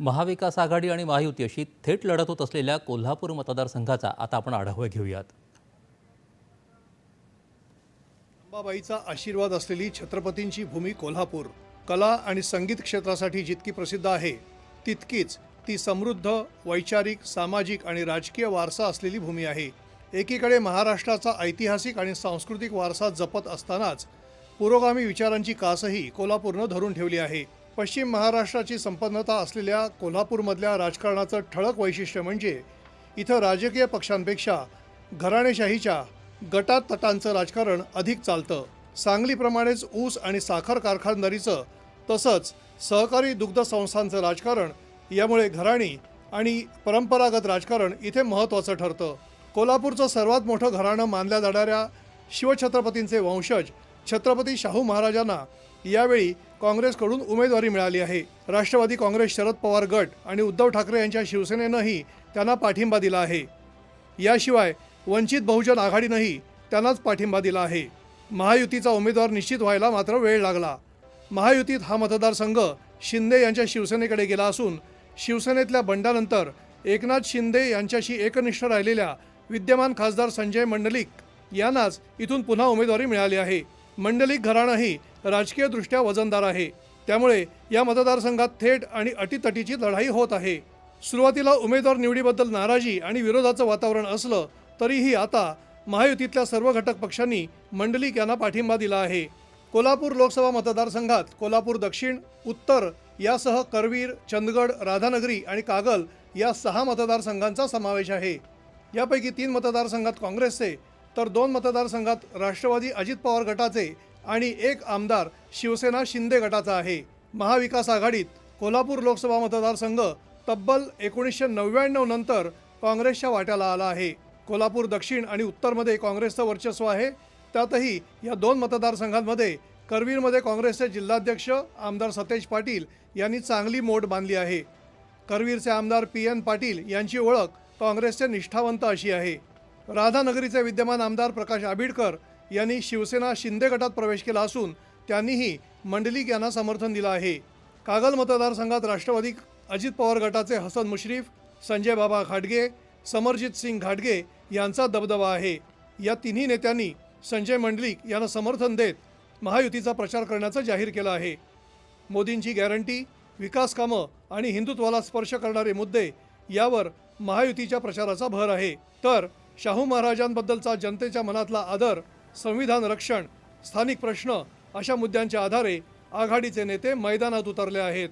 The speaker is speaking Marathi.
महाविकास आघाडी आणि महायुती अशी थेट लढत होत असलेल्या कोल्हापूर मतदारसंघाचा आता आपण आढावा घेऊयात. अंबाबाईचा आशीर्वाद असलेली छत्रपतींची भूमी कोल्हापूर कला आणि संगीत क्षेत्रासाठी जितकी प्रसिद्ध आहे तितकीच ती समृद्ध वैचारिक सामाजिक आणि राजकीय वारसा असलेली भूमी आहे. एकीकडे महाराष्ट्राचा ऐतिहासिक आणि सांस्कृतिक वारसा जपत असतानाच पुरोगामी विचारांची कासही कोल्हापूरनं धरून ठेवली आहे. पश्चिम महाराष्ट्राची संपन्नता असलेल्या कोल्हापूरमधल्या राजकारणाचं ठळक वैशिष्ट्य म्हणजे इथं राजकीय पक्षांपेक्षा घराणेशाहीच्या गटात तटांचं राजकारण अधिक चालतं. सांगलीप्रमाणेच ऊस आणि साखर कारखानदारीचं तसंच सहकारी दुग्ध संस्थांचं राजकारण यामुळे घराणी आणि परंपरागत राजकारण इथे महत्त्वाचं ठरतं. कोल्हापूरचं सर्वात मोठं घराणं मानल्या जाणाऱ्या शिवछत्रपतींचे वंशज छत्रपती शाहू महाराजांना यावेळी काँग्रेसकडून उमेदवारी मिळाली आहे. राष्ट्रवादी काँग्रेस शरद पवार गट आणि उद्धव ठाकरे यांच्या शिवसेनेनंही त्यांना पाठिंबा दिला आहे. याशिवाय वंचित बहुजन आघाडीनंही त्यांनाच पाठिंबा दिला आहे. महायुतीचा उमेदवार निश्चित व्हायला मात्र वेळ लागला. महायुतीत हा मतदारसंघ शिंदे यांच्या शिवसेनेकडे गेला असून शिवसेनेतल्या बंडानंतर एकनाथ शिंदे यांच्याशी एकनिष्ठ राहिलेल्या विद्यमान खासदार संजय मंडलिक यांनाच इथून पुन्हा उमेदवारी मिळाली आहे. मंडलिक घराणंही राजकीयदृष्ट्या वजनदार आहे. त्यामुळे या मतदारसंघात थेट आणि अटीतटीची लढाई होत आहे. सुरुवातीला उमेदवार निवडीबद्दल नाराजी आणि विरोधाचं वातावरण असलं तरीही आता महायुतीतल्या सर्व घटक पक्षांनी मंडलिक यांना पाठिंबा दिला आहे. कोल्हापूर लोकसभा मतदारसंघात कोल्हापूर दक्षिण उत्तर यासह करवीर चंदगड राधानगरी आणि कागल या सहा मतदारसंघांचा समावेश आहे. यापैकी तीन मतदारसंघात काँग्रेसचे तर दोन मतदारसंघात राष्ट्रवादी अजित पवार गटाचे आणि एक आमदार शिवसेना शिंदे गटाचा आहे. महाविकास आघाडीत कोल्हापूर लोकसभा मतदारसंघ तब्बल एकोणीसशे नव्याण्णव नंतर काँग्रेसच्या वाट्याला आला आहे. कोल्हापूर दक्षिण आणि उत्तरमध्ये काँग्रेसचं वर्चस्व आहे. त्यातही या दोन मतदारसंघांमध्ये करवीरमध्ये काँग्रेसचे जिल्हाध्यक्ष आमदार सतेज पाटील यांनी चांगली मोड बांधली आहे. करवीरचे आमदार पी एन पाटील यांची ओळख काँग्रेसचे निष्ठावंत अशी आहे. राधानगरीचे विद्यमान आमदार प्रकाश आबिडकर यांनी शिवसेना शिंदे गटात प्रवेश केला असून त्यांनीही मंडलिक यांना समर्थन दिलं आहे. कागल मतदारसंघात राष्ट्रवादी अजित पवार गटाचे हसन मुश्रीफ संजय बाबा घाटगे समरजित सिंग घाटगे यांचा दबदबा आहे. या तिन्ही नेत्यांनी संजय मंडलिक यांना समर्थन देत महायुतीचा प्रचार करण्याचं जाहीर केलं आहे. मोदींची गॅरंटी विकास कामं आणि हिंदुत्वाला स्पर्श करणारे मुद्दे यावर महायुतीच्या प्रचाराचा भर आहे. तर शाहू महाराजांबद्दलचा जनतेच्या मनातला आदर संविधान रक्षण स्थानिक प्रश्न अशा मुद्द्यांच्या आधारे आघाडीचे नेते मैदानात उतरले आहेत.